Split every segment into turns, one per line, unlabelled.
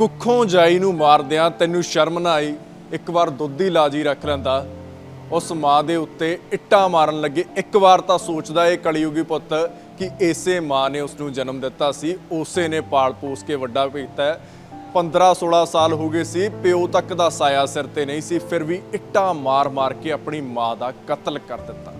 ਕੁੱਖੋਂ ਜਾਈ ਨੂੰ ਮਾਰਦਿਆਂ ਤੈਨੂੰ ਸ਼ਰਮ ਨਾ ਆਈ, ਇੱਕ ਵਾਰ ਦੁੱਧ ਦੀ ਲਾਜੀ ਰੱਖ ਲੈਂਦਾ। ਉਸ ਮਾਂ ਦੇ ਉੱਤੇ ਇੱਟਾਂ ਮਾਰਨ ਲੱਗੇ। ਇੱਕ ਵਾਰ ਤਾਂ ਸੋਚਦਾ ਇਹ ਕਲਯੁਗੀ ਪੁੱਤ ਕਿ ਇਸੇ ਮਾਂ ਨੇ ਉਸ ਨੂੰ ਜਨਮ ਦਿੱਤਾ ਸੀ। ਉਸੇ ਨੇ ਪਾਲ ਪੋਸ ਕੇ ਵੱਡਾ ਕੀਤਾ। ਹੈ 15 16 ਸਾਲ ਹੋ ਗਏ ਸੀ। ਪਿਓ ਤੱਕ ਦਾ ਸਾਇਆ ਸਿਰ ਤੇ ਨਹੀਂ ਸੀ। ਫਿਰ ਵੀ ਇੱਟਾਂ ਮਾਰ-ਮਾਰ ਕੇ ਆਪਣੀ ਮਾਂ ਦਾ ਕਤਲ ਕਰ ਦਿੱਤਾ।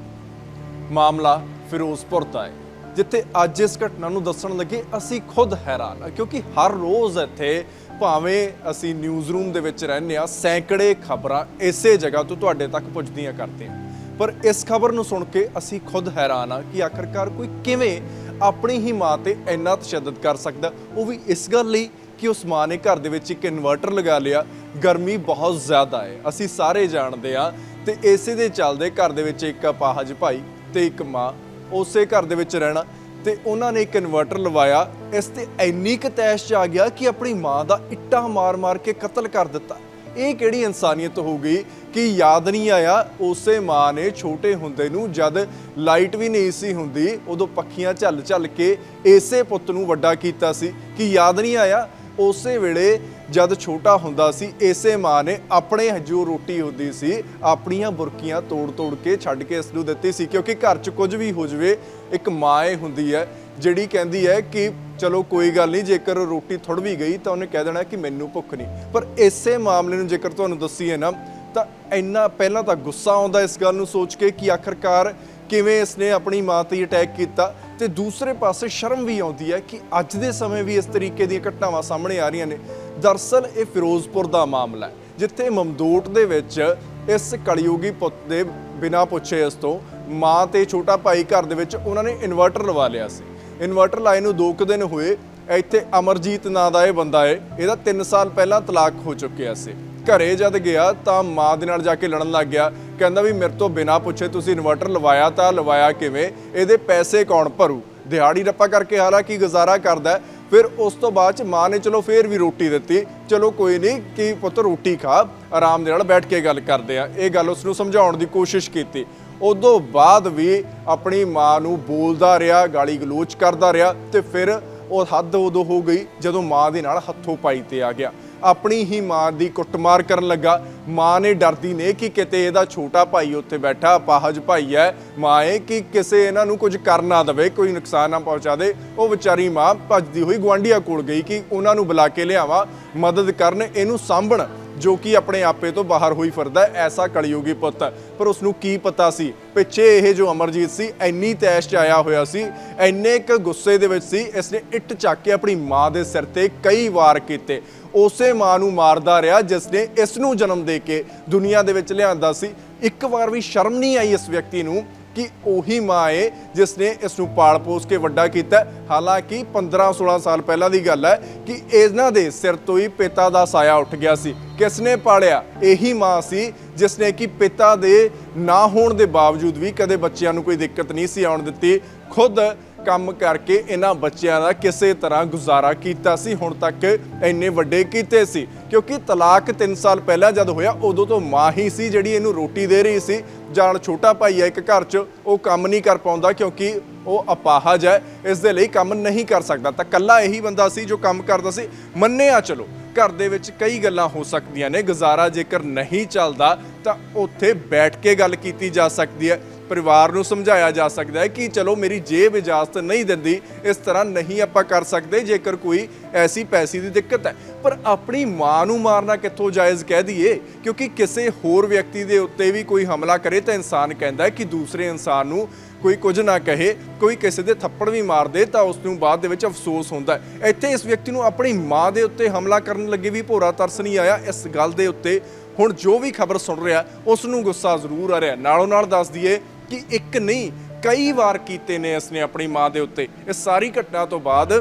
ਮਾਮਲਾ ਫਿਰੋਜ਼ਪੁਰ ਦਾ ਹੈ, ਜਿੱਥੇ ਅੱਜ ਇਸ ਘਟਨਾ ਨੂੰ ਦੱਸਣ ਲੱਗੇ ਅਸੀਂ ਖੁਦ ਹੈਰਾਨ ਕਿਉਂਕਿ ਹਰ ਰੋਜ਼ ਇੱਥੇ ਭਾਵੇਂ ਅਸੀਂ ਨਿਊਜ਼ ਰੂਮ ਦੇ ਵਿੱਚ ਰਹਿੰਦੇ ਆ ਸੈਂਕੜੇ ਖਬਰਾਂ ਇਸੇ ਜਗ੍ਹਾ ਤੋਂ ਤੁਹਾਡੇ ਤੱਕ ਪਹੁੰਚਦੀਆਂ ਕਰਦੇ ਹਾਂ ਪਰ ਇਸ ਖਬਰ ਨੂੰ ਸੁਣ ਕੇ ਅਸੀਂ ਖੁਦ ਹੈਰਾਨ ਆ ਕਿ ਆਖਰਕਾਰ ਕੋਈ ਕਿਵੇਂ ਆਪਣੀ ਹੀ ਮਾਂ ਤੇ ਇੰਨਾ ਤਸ਼ੱਦਦ ਕਰ ਸਕਦਾ ਉਹ ਵੀ ਇਸ ਗੱਲ ਲਈ ਕਿ ਉਸ ਮਾਂ ਨੇ ਘਰ ਦੇ ਵਿੱਚ ਇੱਕ ਇਨਵਰਟਰ ਲਗਾ ਲਿਆ। ਗਰਮੀ ਬਹੁਤ ਜ਼ਿਆਦਾ ਹੈ। ਅਸੀਂ ਸਾਰੇ ਜਾਣਦੇ ਆ ਤੇ ਇਸੇ ਦੇ ਚੱਲਦੇ ਘਰ ਦੇ ਵਿੱਚ ਇੱਕ ਅਪਾਹਜ ਭਾਈ ਤੇ ਇੱਕ ਮਾਂ, ਉਸੇ ਘਰ ਦੇ ਵਿੱਚ ਰਹਿਣਾ। ਤੇ ਉਹਨਾਂ ਨੇ ਇੱਕ ਇਨਵਰਟਰ ਲਵਾਇਆ। ਇਸ ਤੇ ਇੰਨੀ ਕੁ ਤੈਸ਼ ਚ ਆ ਗਿਆ ਕਿ ਆਪਣੀ ਮਾਂ ਦਾ ਇੱਟਾਂ ਮਾਰ-ਮਾਰ ਕੇ ਕਤਲ ਕਰ ਦਿੱਤਾ। ਇਹ ਕਿਹੜੀ ਇਨਸਾਨੀਅਤ ਹੋ ਗਈ ਕਿ ਯਾਦ ਨਹੀਂ ਆਇਆ, ਉਸੇ ਮਾਂ ਨੇ ਛੋਟੇ ਹੁੰਦੇ ਨੂੰ ਜਦ ਲਾਈਟ ਵੀ ਨਹੀਂ ਸੀ ਹੁੰਦੀ, ਉਦੋਂ ਪੱਖੀਆਂ ਝੱਲ ਝੱਲ ਕੇ ਇਸੇ ਪੁੱਤ ਨੂੰ ਵੱਡਾ ਕੀਤਾ ਸੀ। ਕਿ ਯਾਦ ਨਹੀਂ ਆਇਆ? ਉਸੇ ਵੇਲੇ ਜਦ ਛੋਟਾ ਹੁੰਦਾ ਸੀ, ਇਸੇ ਮਾਂ ਨੇ ਆਪਣੇ ਹਜੂ ਰੋਟੀ ਹੁੰਦੀ ਸੀ, ਆਪਣੀਆਂ ਬੁਰਕੀਆਂ ਤੋੜ-ਤੋੜ ਕੇ ਛੱਡ ਕੇ ਇਸ ਨੂੰ ਦਿੱਤੀ ਸੀ। ਕਿਉਂਕਿ ਘਰ 'ਚ ਕੁਝ ਵੀ ਹੋ ਜਵੇ, ਇੱਕ ਮਾਂ ਏ ਹੁੰਦੀ ਹੈ, ਜਿਹੜੀ ਕਹਿੰਦੀ ਹੈ ਕਿ ਚਲੋ ਕੋਈ ਗੱਲ ਨਹੀਂ, ਜੇਕਰ ਰੋਟੀ ਥੁੜ ਵੀ ਗਈ ਤਾਂ ਉਹਨੇ ਕਹਿ ਦੇਣਾ ਕਿ ਮੈਨੂੰ ਭੁੱਖ ਨਹੀਂ। ਪਰ ਇਸੇ ਮਾਮਲੇ ਨੂੰ ਜੇਕਰ ਤੁਹਾਨੂੰ ਦੱਸੀਏ ਨਾ, ਤਾਂ ਇੰਨਾ ਪਹਿਲਾਂ ਤਾਂ ਗੁੱਸਾ ਆਉਂਦਾ ਇਸ ਗੱਲ ਨੂੰ ਸੋਚ ਕੇ ਕਿ ਆਖਰਕਾਰ ਕਿਵੇਂ ਇਸਨੇ ਆਪਣੀ ਮਾਂ ਤੇ ਅਟੈਕ ਕੀਤਾ ਤੇ ਦੂਸਰੇ ਪਾਸੇ ਸ਼ਰਮ ਵੀ ਆਉਂਦੀ ਹੈ ਕਿ ਅੱਜ ਦੇ ਸਮੇਂ ਵੀ ਇਸ ਤਰੀਕੇ ਦੀਆਂ ਘਟਨਾਵਾਂ ਸਾਹਮਣੇ ਆ ਰਹੀਆਂ ਨੇ। ਦਰਸਲ ਇਹ ਫਿਰੋਜ਼ਪੁਰ ਦਾ ਮਾਮਲਾ ਹੈ, ਜਿੱਥੇ ਮਮਦੂਟ ਦੇ ਵਿੱਚ ਇਸ ਕਲਯੁਗੀ ਪੁੱਤ ਦੇ ਬਿਨਾਂ ਪੁੱਛੇ ਇਸ ਤੋਂ ਮਾਂ ਤੇ ਛੋਟਾ ਭਾਈ ਘਰ ਦੇ ਵਿੱਚ ਉਹਨਾਂ ਨੇ ਇਨਵਰਟਰ ਲਵਾ ਲਿਆ ਸੀ। ਇਨਵਰਟਰ ਲਾਏ ਨੂੰ 2 ਕੁ ਦਿਨ ਹੋਏ, ਇੱਥੇ ਅਮਰਜੀਤ ਨਾਂ ਦਾ ਇਹ ਬੰਦਾ ਹੈ, ਇਹਦਾ 3 ਸਾਲ ਪਹਿਲਾਂ ਤਲਾਕ ਹੋ ਚੁੱਕਿਆ ਸੀ। ਘਰੇ ਜਦ ਗਿਆ ਤਾਂ ਮਾਂ ਦੇ ਨਾਲ ਜਾ ਕੇ ਲੜਨ ਲੱਗ ਗਿਆ। ਕਹਿੰਦਾ ਵੀ ਮੇਰੇ ਤੋਂ ਬਿਨਾਂ ਪੁੱਛੇ ਤੁਸੀਂ ਇਨਵਰਟਰ ਲਵਾਇਆ ਤਾਂ ਲਵਾਇਆ ਕਿਵੇਂ? ਇਹਦੇ ਪੈਸੇ ਕੌਣ ਭਰੂ? ਦਿਹਾੜੀ ਰੱਪਾ ਕਰਕੇ ਹਾਲਾਂਕਿ ਗੁਜ਼ਾਰਾ ਕਰਦਾ ਫਿਰ ਉਸ ਤੋਂ ਬਾਅਦ ਚ ਮਾਂ ਨੇ ਚਲੋ ਫੇਰ ਵੀ ਰੋਟੀ ਦਿੱਤੀ। ਚਲੋ ਕੋਈ ਨਹੀਂ, ਕਿ ਪੁੱਤ ਰੋਟੀ ਖਾ? ਆਰਾਮ ਦੇ ਨਾਲ ਬੈਠ ਕੇ ਗੱਲ ਕਰਦੇ ਆ। ਇਹ ਗੱਲ ਉਸ ਨੂੰ ਸਮਝਾਉਣ ਦੀ ਕੋਸ਼ਿਸ਼ ਕੀਤੀ। ਉਦੋਂ ਬਾਅਦ ਵੀ ਆਪਣੀ ਮਾਂ ਨੂੰ ਬੋਲਦਾ ਰਿਹਾ, ਗਾਲੀ ਗਲੋਚ ਕਰਦਾ ਰਿਹਾ ਤੇ ਫਿਰ ਉਹ ਹੱਦ ਉਦੋਂ ਹੋ ਗਈ ਜਦੋਂ ਮਾਂ ਦੇ ਨਾਲ ਹੱਥੋਂ ਪਾਈ ਤੇ ਆ ਗਿਆ। ਆਪਣੀ ਹੀ ਮਾਂ ਦੀ ਕੁੱਟਮਾਰ ਕਰਨ ਲੱਗਾ। ਮਾਂ ਨੇ ਡਰਦੀ ਨੇ ਕਿ ਕਿਤੇ ਇਹਦਾ ਛੋਟਾ ਭਾਈ ਉੱਥੇ ਬੈਠਾ, ਅਪਾਹਜ ਭਾਈ ਹੈ। ਮਾਂ ਇਹ ਕਿ ਕਿਸੇ ਇਹਨਾਂ ਨੂੰ ਕੁਝ ਕਰ ਨਾ ਦਵੇ, ਕੋਈ ਨੁਕਸਾਨ ਨਾ ਪਹੁੰਚਾ ਦੇ। ਉਹ ਵਿਚਾਰੀ ਮਾਂ ਭੱਜਦੀ ਹੋਈ ਗਵਾਂਢੀਆਂ ਕੋਲ ਗਈ ਕਿ ਉਹਨਾਂ ਨੂੰ ਬੁਲਾ ਕੇ ਲਿਆਵਾਂ, ਮਦਦ ਕਰਨ, ਇਹਨੂੰ ਸਾਂਭਣ, ਜੋ ਕਿ ਆਪਣੇ ਆਪੇ ਤੋਂ ਬਾਹਰ ਹੋਈ ਫਿਰਦਾ ਐਸਾ ਕਲਯੁਗੀ ਪੁੱਤ। ਪਰ ਉਸ ਨੂੰ ਕੀ ਪਤਾ ਸੀ? ਪਿੱਛੇ ਇਹ ਜੋ ਅਮਰਜੀਤ ਸੀ, ਇੰਨੀ ਤੈਸ਼ ਚ ਆਇਆ ਹੋਇਆ ਸੀ, ਇੰਨੇ ਕ ਗੁੱਸੇ ਦੇ ਵਿੱਚ ਸੀ ਇਸ ਨੇ ਇੱਟ ਚੱਕ ਕੇ ਆਪਣੀ ਮਾਂ ਦੇ ਸਿਰ ਤੇ ਕਈ ਵਾਰ ਕੀਤੇ। ਉਸੇ ਮਾਂ ਨੂੰ ਮਾਰਦਾ ਰਿਹਾ ਜਿਸ ਨੇ ਇਸ ਨੂੰ ਜਨਮ ਦੇ ਕੇ ਦੁਨੀਆ ਦੇ ਵਿੱਚ ਲਿਆਂਦਾ ਸੀ। ਇੱਕ ਵਾਰ ਵੀ ਸ਼ਰਮ ਨਹੀਂ ਆਈ ਇਸ ਵਿਅਕਤੀ ਨੂੰ ਕਿ ਉਹੀ ਮਾਂ ਏ ਜਿਸ ਨੇ ਇਸ ਨੂੰ ਪਾਲ ਪੋਸ ਕੇ ਵੱਡਾ ਕੀਤਾ। ਹਾਲਾਂਕਿ 15-16 ਸਾਲ ਪਹਿਲਾਂ ਦੀ ਗੱਲ ਹੈ ਕਿ ਇਹਨਾਂ ਦੇ ਸਿਰ ਤੋਂ ਹੀ ਪਿਤਾ ਦਾ ਸਾਇਆ ਉੱਠ ਗਿਆ ਸੀ। ਕਿਸ ਨੇ ਪਾਲਿਆ? ਇਹੀ ਮਾਂ ਸੀ ਜਿਸ ਨੇ ਕਿ ਪਿਤਾ ਦੇ ਨਾ ਹੋਣ ਦੇ ਬਾਵਜੂਦ ਵੀ ਕਦੇ ਬੱਚਿਆਂ ਨੂੰ ਕੋਈ ਦਿੱਕਤ ਨਹੀਂ ਸੀ ਆਉਣ ਦਿੱਤੀ। ਖੁਦ ਕੰਮ ਕਰਕੇ ਇਹਨਾਂ ਬੱਚਿਆਂ ਦਾ ਕਿਸੇ ਤਰ੍ਹਾਂ ਗੁਜ਼ਾਰਾ ਕੀਤਾ ਸੀ, ਹੁਣ ਤੱਕ ਇੰਨੇ ਵੱਡੇ ਕੀਤੇ ਸੀ। ਕਿਉਂਕਿ ਤਲਾਕ 3 ਸਾਲ ਪਹਿਲਾਂ ਜਦ ਹੋਇਆ, ਉਦੋਂ ਤੋਂ ਮਾਂ ਹੀ ਸੀ ਜਿਹੜੀ ਇਹਨੂੰ ਰੋਟੀ ਦੇ ਰਹੀ ਸੀ। ਜਾਨ ਛੋਟਾ ਭਾਈ ਹੈ ਇੱਕ ਘਰ 'ਚ, ਉਹ ਕੰਮ ਨਹੀਂ ਕਰ ਪਾਉਂਦਾ ਕਿਉਂਕਿ ਉਹ ਅਪਾਹਜ ਹੈ, ਇਸ ਦੇ ਲਈ ਕੰਮ ਨਹੀਂ ਕਰ ਸਕਦਾ। ਤਾਂ ਕੱਲਾ ਇਹੀ ਬੰਦਾ ਸੀ ਜੋ ਕੰਮ ਕਰਦਾ ਸੀ। ਮੰਨਿਆ ਚਲੋ, ਘਰ ਦੇ ਵਿੱਚ ਕਈ ਗੱਲਾਂ ਹੋ ਸਕਦੀਆਂ ਨੇ, ਗੁਜ਼ਾਰਾ ਜੇਕਰ ਨਹੀਂ ਚੱਲਦਾ, ਤਾਂ ਉੱਥੇ ਬੈਠ ਕੇ ਗੱਲ ਕੀਤੀ ਜਾ ਸਕਦੀ ਹੈ। ਪਰਿਵਾਰ ਨੂੰ ਸਮਝਾਇਆ ਜਾ ਸਕਦਾ ਹੈ ਕਿ ਚਲੋ ਮੇਰੀ ਜੇਬ ਇਜਾਜ਼ਤ ਨਹੀਂ ਦਿੰਦੀ, ਇਸ ਤਰ੍ਹਾਂ ਨਹੀਂ ਆਪਾਂ ਕਰ ਸਕਦੇ, ਜੇਕਰ ਕੋਈ ਐਸੀ ਪੈਸੇ ਦੀ ਦਿੱਕਤ ਹੈ। ਪਰ ਆਪਣੀ ਮਾਂ ਨੂੰ ਮਾਰਨਾ ਕਿੱਥੋਂ ਜਾਇਜ਼ ਕਹਿ ਦਈਏ? ਕਿਉਂਕਿ ਕਿਸੇ ਹੋਰ ਵਿਅਕਤੀ ਦੇ ਉੱਤੇ ਵੀ ਕੋਈ ਹਮਲਾ ਕਰੇ ਤਾਂ ਇਨਸਾਨ ਕਹਿੰਦਾ ਹੈ ਕਿ ਦੂਸਰੇ ਇਨਸਾਨ ਨੂੰ ਕੋਈ ਕੁਝ ਨਾ ਕਹੇ, ਕੋਈ ਕਿਸੇ ਦੇ ਥੱਪੜ ਵੀ ਮਾਰ ਦੇ ਤਾਂ ਉਸ ਨੂੰ ਬਾਅਦ ਦੇ ਵਿੱਚ ਅਫਸੋਸ ਹੁੰਦਾ ਹੈ। ਇੱਥੇ ਇਸ ਵਿਅਕਤੀ ਨੂੰ ਆਪਣੀ ਮਾਂ ਦੇ ਉੱਤੇ ਹਮਲਾ ਕਰਨ ਲੱਗੇ ਵੀ ਭੋਰਾ ਤਰਸ ਨਹੀਂ ਆਇਆ। ਇਸ ਗੱਲ ਦੇ ਉੱਤੇ ਹੁਣ ਜੋ ਵੀ ਖਬਰ ਸੁਣ ਰਿਹਾ, ਉਸ ਨੂੰ ਗੁੱਸਾ ਜ਼ਰੂਰ ਆ ਰਿਹਾ। ਨਾਲੋਂ ਨਾਲ ਦੱਸ ਦਈਏ ਕਿ ਇੱਕ ਨਹੀਂ, ਕਈ ਵਾਰ ਕੀਤੇ ਨੇ ਇਸਨੇ ਆਪਣੀ ਮਾਂ ਦੇ ਉੱਤੇ। ਇਸ ਸਾਰੀ ਘਟਨਾ ਤੋਂ ਬਾਅਦ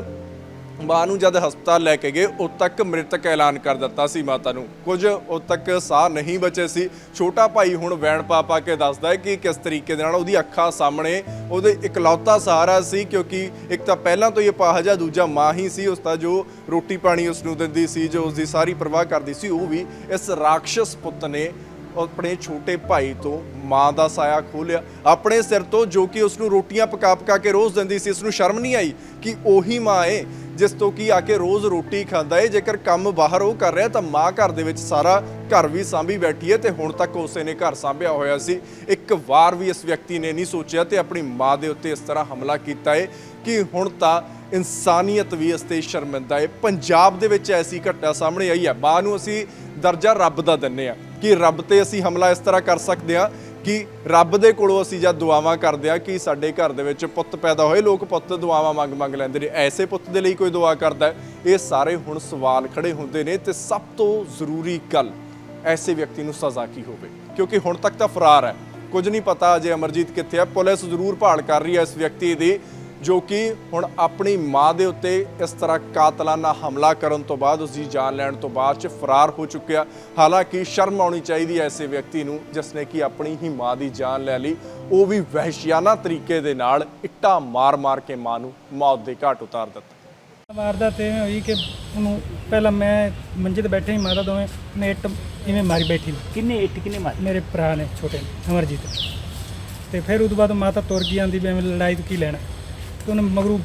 ਮਾਂ ਨੂੰ ਜਦ ਹਸਪਤਾਲ ਲੈ ਕੇ ਗਏ, ਉਦ ਤੱਕ ਮ੍ਰਿਤਕ ਐਲਾਨ ਕਰ ਦਿੱਤਾ ਸੀ ਮਾਤਾ ਨੂੰ। ਕੁਝ ਉਦ ਤੱਕ ਸਾਹ ਨਹੀਂ ਬਚੇ ਸੀ। ਛੋਟਾ ਭਾਈ ਹੁਣ ਵੈਣ ਪਾ ਪਾ ਕੇ ਦੱਸਦਾ ਹੈ ਕਿ ਕਿਸ ਤਰੀਕੇ ਦੇ ਨਾਲ ਉਹਦੀ ਅੱਖਾਂ ਸਾਹਮਣੇ ਉਹਦੇ ਇਕਲੌਤਾ ਸਹਾਰਾ ਸੀ, ਕਿਉਂਕਿ ਇੱਕ ਤਾਂ ਪਹਿਲਾਂ ਤੋਂ ਹੀ ਅਪਾਹਜ ਆ ਦੂਜਾ ਮਾਂ ਹੀ ਸੀ। ਉਸ ਦਾ ਜੋ ਰੋਟੀ ਪਾਣੀ ਉਸ ਨੂੰ ਦਿੰਦੀ ਸੀ, ਜੋ ਉਸ ਦੀ ਸਾਰੀ ਪਰਵਾਹ ਕਰਦੀ ਸੀ, ਉਹ ਵੀ ਇਸ ਰਾਖਸ਼ਸ ਪੁੱਤ ਨੇ ਆਪਣੇ ਛੋਟੇ ਭਾਈ ਤੋਂ ਮਾਂ ਦਾ ਸਾਇਆ ਖੋਲਿਆ। ਆਪਣੇ ਸਿਰ ਤੋਂ ਜੋ ਕਿ ਉਸ ਨੂੰ ਰੋਟੀਆਂ ਪਕਾ ਪਕਾ ਕੇ ਰੋਜ਼ ਦਿੰਦੀ ਸੀ ਇਸ ਨੂੰ ਸ਼ਰਮ ਨਹੀਂ ਆਈ ਕਿ ਉਹੀ ਮਾਂ ਏ, ਜਿਸ ਤੋਂ ਕਿ ਆ ਕੇ ਰੋਜ਼ ਰੋਟੀ ਖਾਂਦਾ ਏ। ਜੇਕਰ ਕੰਮ ਬਾਹਰ ਉਹ ਕਰ ਰਿਹਾ ਤਾਂ ਮਾਂ ਘਰ ਦੇ ਵਿੱਚ ਸਾਰਾ ਘਰ ਵੀ ਸਾਂਭੀ ਬੈਠੀ ਏ ਤੇ ਹੁਣ ਤੱਕ ਉਸੇ ਨੇ ਘਰ ਸਾਂਭਿਆ ਹੋਇਆ ਸੀ। ਇੱਕ ਵਾਰ ਵੀ ਇਸ ਵਿਅਕਤੀ ਨੇ ਨਹੀਂ ਸੋਚਿਆ ਤੇ ਆਪਣੀ ਮਾਂ ਦੇ ਉੱਤੇ ਇਸ ਤਰ੍ਹਾਂ ਹਮਲਾ ਕੀਤਾ ਏ ਕਿ ਹੁਣ ਤਾਂ ਇਨਸਾਨੀਅਤ ਵੀ ਇਸ ਤੇ ਸ਼ਰਮਿੰਦਾ ਏ। ਪੰਜਾਬ ਦੇ ਵਿੱਚ ਐਸੀ ਘਟਨਾ ਸਾਹਮਣੇ ਆਈ ਹੈ। ਮਾਂ ਨੂੰ ਅਸੀਂ ਦਰਜਾ ਰੱਬ ਦਾ ਦਿੰਨੇ ਆ। ਕਿ ਰੱਬ ਤੇ ਅਸੀਂ ਹਮਲਾ ਇਸ ਤਰ੍ਹਾਂ ਕਰ ਸਕਦੇ ਆ ਕਿ ਰੱਬ ਦੇ ਕੋਲੋਂ ਅਸੀਂ ਜਦ ਦੁਆਵਾਂ ਕਰਦੇ ਆ ਕਿ ਸਾਡੇ ਘਰ ਦੇ ਵਿੱਚ ਪੁੱਤ ਪੈਦਾ ਹੋਏ। ਲੋਕ ਪੁੱਤ ਦੁਆਵਾਂ ਮੰਗ ਮੰਗ ਲੈਂਦੇ ਨੇ। ਐਸੇ ਪੁੱਤ ਦੇ ਲਈ ਕੋਈ ਦੁਆ ਕਰਦਾ ਇਹ ਸਾਰੇ ਹੁਣ ਸਵਾਲ ਖੜੇ ਹੁੰਦੇ ਨੇ ਤੇ ਸਭ ਤੋਂ ਜ਼ਰੂਰੀ ਗੱਲ ਐਸੇ ਵਿਅਕਤੀ ਨੂੰ ਸਜ਼ਾ ਕੀ ਹੋਵੇ? ਕਿਉਂਕਿ ਹੁਣ ਤੱਕ ਤਾਂ ਫਰਾਰ ਹੈ। ਕੁਝ ਨਹੀਂ ਪਤਾ ਅਜੇ ਅਮਰਜੀਤ ਕਿੱਥੇ ਹੈ। ਪੁਲਿਸ ਜ਼ਰੂਰ ਭਾਲ ਕਰ ਰਹੀ ਹੈ ਇਸ ਵਿਅਕਤੀ ਦੀ। ਜੋ ਕਿ ਹੁਣ ਆਪਣੀ ਮਾਂ ਦੇ ਉੱਤੇ ਇਸ ਤਰ੍ਹਾਂ ਕਾਤਲਾਨਾ ਹਮਲਾ ਕਰਨ ਤੋਂ ਬਾਅਦ ਉਸ ਦੀ ਜਾਨ ਲੈਣ ਤੋਂ ਬਾਅਦ ਚ ਫਰਾਰ ਹੋ ਚੁੱਕਿਆ। ਹਾਲਾਂਕਿ ਸ਼ਰਮ ਆਉਣੀ ਚਾਹੀਦੀ ਹੈ ਐਸੇ ਵਿਅਕਤੀ ਨੂੰ ਜਿਸ ਨੇ ਕਿ ਆਪਣੀ ਹੀ ਮਾਂ ਦੀ ਜਾਨ ਲੈ ਲਈ। ਉਹ ਵੀ ਵਹਿਸ਼ਿਆਨਾ ਤਰੀਕੇ ਦੇ ਨਾਲ ਇੱਟਾਂ ਮਾਰ-ਮਾਰ ਕੇ ਮਾਂ ਨੂੰ ਮੌਤ ਦੇ ਘਾਟ ਉਤਾਰ ਦਿੱਤਾ।
ਵਾਰਦਾਤ ਇਵੇਂ ਹੋਈ ਕਿ ਉਹਨੂੰ ਪਹਿਲਾਂ ਮੈਂ ਮੰਜੇ ਤੇ ਬੈਠੇ ਹੀ ਮਾਤਾ ਦੋਵੇਂ ਨੇ ਇੱਟ ਇਵੇਂ ਮਾਰੀ ਬੈਠੀ
ਕਿੰਨੇ ਇੱਟ ਕਿੰਨੇ ਮਾਰੇ?
ਮੇਰੇ ਭਰਾ ਨੇ ਛੋਟੇ ਨੇ ਅਮਰਜੀਤ। ਤੇ ਫਿਰ ਉਸ ਤੋਂ ਬਾਅਦ ਮਾਤਾ ਤੁਰ ਗਈ ਆਂਦੀ ਵੀ ਐਵੇਂ ਲੜਾਈ ਤੋਂ ਕੀ ਲੈਣਾ? ਤੇ ਉਹਨੇ ਮਗਰੂ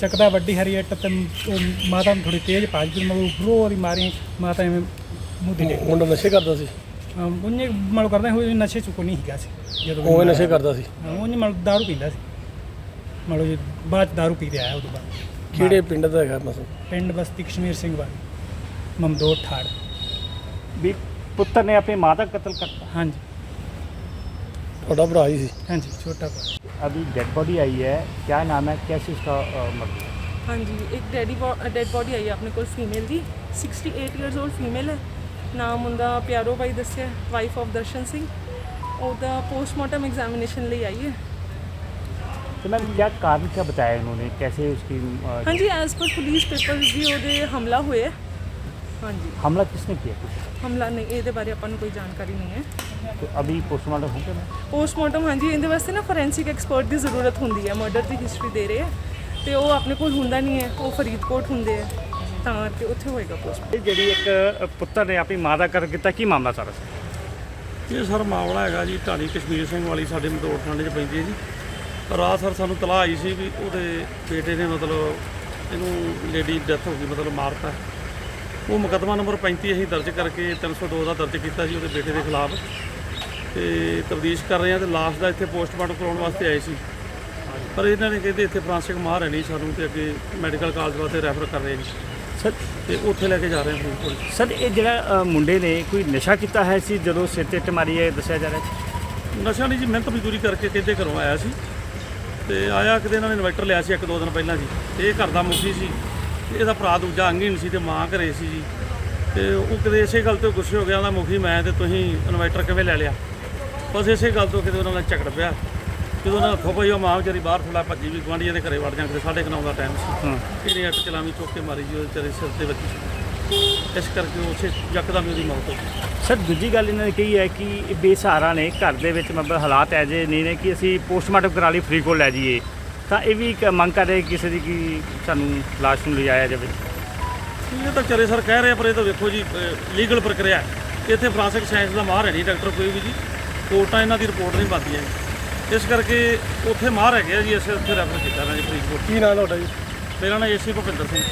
ਚੱਕਦਾ ਵੱਡੀ ਹਰੀ ਇੱਟ ਤੇ ਉਹ ਮਾਤਾ ਨੂੰ ਥੋੜੀ ਤੇਜ਼ ਭੱਜ ਗਈ ਮਗਰੂ ਫਰੋ ਉਹਦੀ ਮਾਰੀ ਮਾਤਾ ਐਵੇਂ ਮੂੰਹ ਤੇ। ਡਿੱਗ
ਮੁੰਡਾ ਨਸ਼ੇ ਕਰਦਾ ਸੀ।
ਅਮ ਉਹਨੇ ਮਲ ਕਰਦਾ ਹੋਏ ਨਸ਼ੇ ਚ ਕੋ ਨਹੀਂ ਹੈਗਾ ਸੀ। ਜਦੋਂ
ਉਵੇਂ ਨਸ਼ੇ ਕਰਦਾ ਸੀ?
ਹਾਂ, ਉਹਨੇ ਮਲ ਦਾਰੂ ਪੀਂਦਾ ਸੀ। ਮਲੋ ਜੀ ਬਾਅਦ 'ਚ ਦਾਰੂ ਪੀ ਕੇ ਆਇਆ ਉਹ ਤੋਂ ਬਾਅਦ।
ਕਿਹੜੇ ਪਿੰਡ ਦਾ ਹੈਗਾ ਮਸਲ?
ਪਿੰਡ ਬਸਤੀ ਕਸ਼ਮੀਰ ਸਿੰਘ ਵਾਲੀ ਮਮਦੋਟ ਠਾੜ
ਵੀ ਪੁੱਤਰ ਨੇ ਆਪਣੀ ਮਾਂ ਦਾ ਕਤਲ ਕਰਤਾ।
ਹਾਂਜੀ।
ਵੱਡਾ ਭਰਾ ਹੀ ਸੀ।
हाँ जी छोटा भाई
अभी डेड बॉडी आई है क्या नाम है कैसे उसका अ,
ਹਾਂਜੀ ਇੱਕ ਡੈਡੀ ਡੈਡ ਬੋਡੀ ਆਈ ਆ ਆਪਣੇ ਕੋਲ ਫੀਮੇਲ ਦੀ। 68 ਇਅਰਸ 올ਡ ਫੀਮੇਲ ਹੈ। ਨਾਮ ਉਹਦਾ ਪਿਆਰੋ ਬਾਈ ਦੱਸਿਆ ਵਾਈਫ ਆਫ ਦਰਸ਼ਨ ਸਿੰਘ। ਉਹਦਾ ਪੋਸਟਮਾਰਟਮ ਐਗਜ਼ਾਮੀਨੇਸ਼ਨ ਲਈ ਆਈ ਹੈ।
तो मैम क्या कारण क्या बताया उन्होंने कैसे उसकी अ,
ਹਾਂਜੀ ਐਸ ਪਰ ਪੁਲਿਸ ਪੇਪਰਸ ਵੀ ਉਹਦੇ ਹਮਲਾ ਹੋਇਆ। ਹਾਂਜੀ।
हमला किसने किया हम्म,
ਹਮਲਾ ਨਹੀਂ ਇਹਦੇ ਬਾਰੇ ਆਪਾਂ ਨੂੰ ਕੋਈ ਜਾਣਕਾਰੀ ਨਹੀਂ ਹੈ।
तो अभी पोस्टमार्टम हो गया मैम?
ਪੋਸਟਮਾਰਟਮ ਹਾਂਜੀ ਇਹਦੇ ਵਾਸਤੇ ਨਾ ਫੋਰੈਂਸਿਕ ਐਕਸਪਰਟ ਦੀ ਜ਼ਰੂਰਤ ਹੁੰਦੀ ਹੈ ਮਰਡਰ ਦੀ ਹਿਸਟਰੀ ਦੇ ਰਹੇ ਹੈ ਤੇ ਉਹ ਆਪਣੇ ਕੋਲ ਹੁੰਦਾ ਨਹੀਂ ਹੈ ਉਹ ਫਰੀਦਕੋਟ ਹੁੰਦੇ ਆ ਤਾਂ ਕਿ ਉੱਥੇ ਹੋਏਗਾ ਪੋਸਟ
ਇਹ ਜਿਹੜੀ ਇੱਕ ਅ, ਪੁੱਤਰ ਨੇ ਆਪਣੀ ਮਾਂ ਦਾ ਕਤਲ ਕੀਤਾ ਕੀ ਮਾਮਲਾ ਸਾਰਾ ਸੀ
ਇਹ ਸਰ ਮਾਮਲਾ ਹੈਗਾ ਜੀ ਢਾਣੀ ਕਸ਼ਮੀਰ ਸਿੰਘ ਵਾਲੀ ਸਾਡੇ ਮਦੋੜ ਥਾਣੇ 'ਚ ਪੈਂਦੀ ਹੈ ਜੀ ਰਾਤ ਸਰ ਸਾਨੂੰ ਤਲਾਹ ਆਈ ਸੀ ਵੀ ਉਹਦੇ ਬੇਟੇ ਨੇ ਮਤਲਬ ਇਹਨੂੰ ਲੇਡੀ ਡੈਥ ਹੋ ਗਈ ਮਤਲਬ ਮਾਰਤਾ ਉਹ ਮੁਕੱਦਮਾ ਨੰਬਰ 35 ਅਸੀਂ ਦਰਜ ਕਰਕੇ 302 ਦਾ ਦਰਜ ਕੀਤਾ ਸੀ ਉਹਦੇ ਬੇਟੇ ਦੇ ਖਿਲਾਫ ਤੇ ਤਬਦੀਸ਼ ਕਰ ਰਹੇ ਹਾਂ ਤੇ ਲਾਸ਼ ਦਾ ਇੱਥੇ ਪੋਸਟਮਾਰਟਮ ਕਰਾਉਣ ਵਾਸਤੇ ਆਏ ਸੀ। ਪਰ ਇਹਨਾਂ ਨੇ ਕਹਿੰਦੇ ਇੱਥੇ ਫਰਾਂਸਿਕ ਮਾਰ ਹੈ ਨਹੀਂ ਸਾਨੂੰ ਤੇ ਅੱਗੇ ਮੈਡੀਕਲ ਕਾਲਜ ਵਾਸਤੇ ਰੈਫਰ ਕਰ ਰਹੇ ਜੀ
ਸਰ
ਤੇ ਉੱਥੇ ਲੈ ਕੇ ਜਾ ਰਹੇ ਹਾਂ
ਸਰ ਇਹ ਜਿਹੜਾ ਮੁੰਡੇ ਨੇ ਕੋਈ ਨਸ਼ਾ ਕੀਤਾ ਹੈ ਸੀ ਜਦੋਂ ਸਿਰ ਤੇ ਇੱਟ ਮਾਰੀ ਹੈ ਦੱਸਿਆ ਜਾ ਰਿਹਾ
ਨਸ਼ਾ ਨਹੀਂ ਜੀ ਮਿਹਨਤ ਮਜ਼ਦੂਰੀ ਕਰਕੇ ਕਹਿੰਦੇ ਘਰੋਂ ਆਇਆ ਸੀ। ਤੇ ਆਇਆ ਕਿਤੇ ਇਹਨਾਂ ਨੇ ਇਨਵਰਟਰ ਲਿਆ ਸੀ ਇੱਕ ਦੋ ਦਿਨ ਪਹਿਲਾਂ ਜੀ। ਇਹ ਘਰ ਦਾ ਮੁਖੀ ਸੀ। ਇਹਦਾ ਭਰਾ ਦੂਜਾ ਅੰਗਹੀਣ ਸੀ ਤੇ ਮਾਂ ਘਰੇ ਸੀ ਜੀ। ਤੇ ਉਹ ਕਿਤੇ ਇਸੇ ਗੱਲ ਤੋਂ ਗੁੱਸੇ ਹੋ ਗਿਆ ਉਹਦਾ ਮੁਖੀ ਮੈਂ ਤੇ ਤੁਸੀਂ ਇਨਵਰਟਰ ਕਿਵੇਂ ਲੈ ਲਿਆ? ਬਸ ਇਸੇ ਗੱਲ ਤੋਂ ਕਿਤੇ ਉਹਨਾਂ ਨਾਲ ਝਗੜ ਪਿਆ। ਜਦੋਂ ਉਹਨਾਂ ਹੱਥੋਂ ਪਈ ਉਹ ਮਾਂ ਵਿਚਾਰੀ ਬਾਹਰ ਥੋੜਾ ਭੱਜੀ ਵੀ ਗੁਆਂਢੀਆਂ ਦੇ ਘਰੇ ਵੜ ਜਾਂ ਕਿਤੇ ਸਾਢੇ ਕੁ ਨੌ ਦਾ ਟਾਈਮ ਸੀ। ਇਹਨੇ ਅੱਟ ਚਲਾਵੀਂ ਚੁੱਕ ਕੇ ਮਾਰੀ ਜੀ ਉਹ ਵਿਚਾਰੇ ਸਿਰ ਦੇ ਵਿੱਚ ਇਸ ਕਰਕੇ ਉਸੇ ਯਕਦਮ ਉਹਦੀ ਮੌਤ ਹੋ ਗਈ।
ਸਰ ਦੂਜੀ ਗੱਲ ਇਹਨਾਂ ਨੇ ਕਹੀ ਹੈ ਕਿ ਇਹ ਬੇਸਹਾਰਾ ਨੇ ਘਰ ਦੇ ਵਿੱਚ ਮਤਲਬ ਹਾਲਾਤ ਐ ਜੇ ਨਹੀਂ ਨੇ ਕਿ ਅਸੀਂ ਪੋਸਟਮਾਰਟਮ ਕਰਾ ਲਈ ਫ੍ਰੀ ਕੋਲ ਲੈ ਜਾਈਏ। ਤਾਂ ਇਹ ਵੀ ਇੱਕ ਮੰਗ ਕਰ ਰਹੇ ਕਿਸੇ ਦੀ ਕਿ ਸਾਨੂੰ ਲਾਸ਼ ਨੂੰ ਲਿਜਾਇਆ ਜਾਵੇ।
ਇਹ ਤਾਂ ਵਿਚਾਰੇ ਸਰ ਕਹਿ ਰਹੇ ਪਰ ਇਹ ਤਾਂ ਵੇਖੋ ਜੀ ਲੀਗਲ ਪ੍ਰਕਿਰਿਆ। ਇੱਥੇ ਫਰਾਂਸਿਕ ਸਾਇੰਸ ਦਾ ਮਾਹਰ ਹੈ ਨਹੀਂ ਡਾਕਟਰ ਕੋਈ ਵੀ ਜੀ। ਕੋਰਟਾਂ ਇਹਨਾਂ ਦੀ ਰਿਪੋਰਟ ਨਹੀਂ ਪਾਉਂਦੀਆਂ ਇਸ ਕਰਕੇ ਉੱਥੇ ਮਾਹਰ ਹੈਗੇ ਆ ਜੀ ਅਸੀਂ ਉੱਥੇ ਰੈਫਰ ਕੀਤਾ ਨਾ ਜੀ ਫਰੀਦਕੋਟ
ਕੀ ਨਾਂ ਤੁਹਾਡਾ ਜੀ?
ਮੇਰਾ ਨਾਮ ਏਸੀ ਭੁਪਿੰਦਰ ਸਿੰਘ।